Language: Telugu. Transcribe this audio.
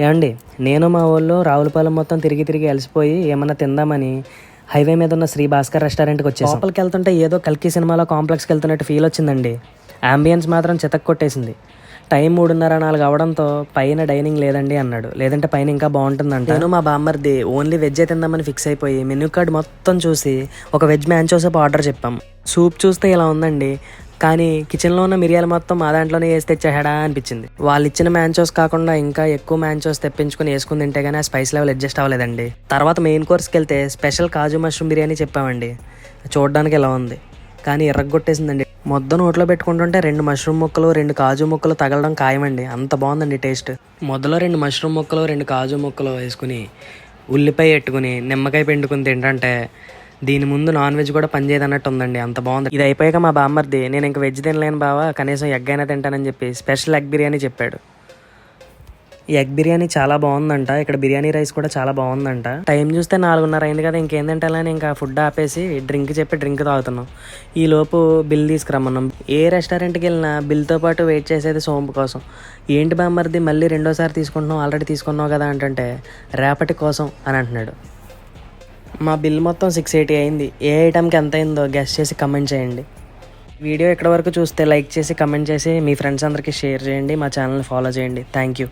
ఏమండి నేను మా ఊళ్ళో రావులపాలెం మొత్తం తిరిగి తిరిగి అలసిపోయి ఏమన్నా తిందామని హైవే మీద ఉన్న శ్రీ భాస్కర్ రెస్టారెంట్కి వచ్చేసి. లోపలికి వెళ్తుంటే ఏదో కల్కి సినిమాలో కాంప్లెక్స్కి వెళ్తున్నట్టు ఫీల్ వచ్చిందండి. అంబియన్స్ మాత్రం చితక్ కొట్టేసింది. టైం మూడున్నర నాలుగు అవడంతో పైన డైనింగ్ లేదండి అన్నాడు. లేదంటే పైన ఇంకా బాగుంటుందంట. నేను మా బామ్మర్ది ఓన్లీ వెజ్ తిందామని ఫిక్స్ అయిపోయి మెనూ కార్డ్ మొత్తం చూసి ఒక వెజ్ మ్యాన్చో సూప్ ఆర్డర్ చెప్పాం. సూప్ చూస్తే ఇలా ఉందండి. కానీ కిచెన్లో ఉన్న మిరియాలు మొత్తం మా దాంట్లోనే వేసి తెచ్చాడా అనిపించింది. వాళ్ళు ఇచ్చిన మ్యాంచోస్ కాకుండా ఇంకా ఎక్కువ మ్యాంచోస్ తెప్పించుకుని వేసుకుని తింటే కానీ ఆ స్పైస్ లెవెల్ అడ్జస్ట్ అవ్వలేదండి. తర్వాత మెయిన్ కోర్స్కి వెళ్తే స్పెషల్ కాజు మష్రూమ్ బిర్యానీ చెప్పామండి. చూడడానికి ఎలా ఉంది? కానీ ఎర్రగొట్టేసిందండి. మొత్తం నోట్లో పెట్టుకుంటుంటే రెండు మష్రూమ్ ముక్కలు రెండు కాజు ముక్కలు తగలడం ఖాయమండి. అంత బాగుందండి టేస్ట్. మొదలో రెండు మష్రూమ్ ముక్కలు రెండు కాజు ముక్కలు వేసుకుని ఉల్లిపాయ పెట్టుకుని నిమ్మకాయ పిండుకుని తింటంటే దీని ముందు నాన్ వెజ్ కూడా పనిచేయదు అన్నట్టు ఉందండి అంత బాగుంది. ఇది అయిపోయాక మా బామ్మర్ది నేను ఇంక వెజ్ తినలేను బావా కనీసం ఎగ్ అయినా తింటానని చెప్పి స్పెషల్ ఎగ్ బిర్యానీ చెప్పాడు. ఎగ్ బిర్యానీ చాలా బాగుందంట ఇక్కడ బిర్యానీ రైస్ కూడా చాలా బాగుందంట. టైం చూస్తే నాలుగున్నర అయింది కదా ఇంకేం తింటాలని ఇంకా ఫుడ్ ఆపేసి డ్రింక్ చెప్పి డ్రింక్ తాగుతున్నాం. ఈ లోపు బిల్ తీసుకురమ్మన్నాం. ఏ రెస్టారెంట్కి వెళ్ళినా బిల్తో పాటు వెయిట్ చేసేది సోంపు కోసం. ఏంటి బామ్మర్ది మళ్ళీ రెండోసారి తీసుకుంటున్నాం ఆల్రెడీ తీసుకున్నావు కదా అంటే రేపటి కోసం అని అంటున్నాడు. మా బిల్ మొత్తం సిక్స్ ఎయిటీ అయింది. ఏ ఐటెంకి ఎంత అయిందో గెస్ట్ చేసి కమెంట్ చేయండి. వీడియో ఇక్కడ వరకు చూస్తే లైక్ చేసి కమెంట్ చేసి మీ ఫ్రెండ్స్ అందరికీ షేర్ చేయండి మా ఛానల్ని ఫాలో చేయండి. Thank you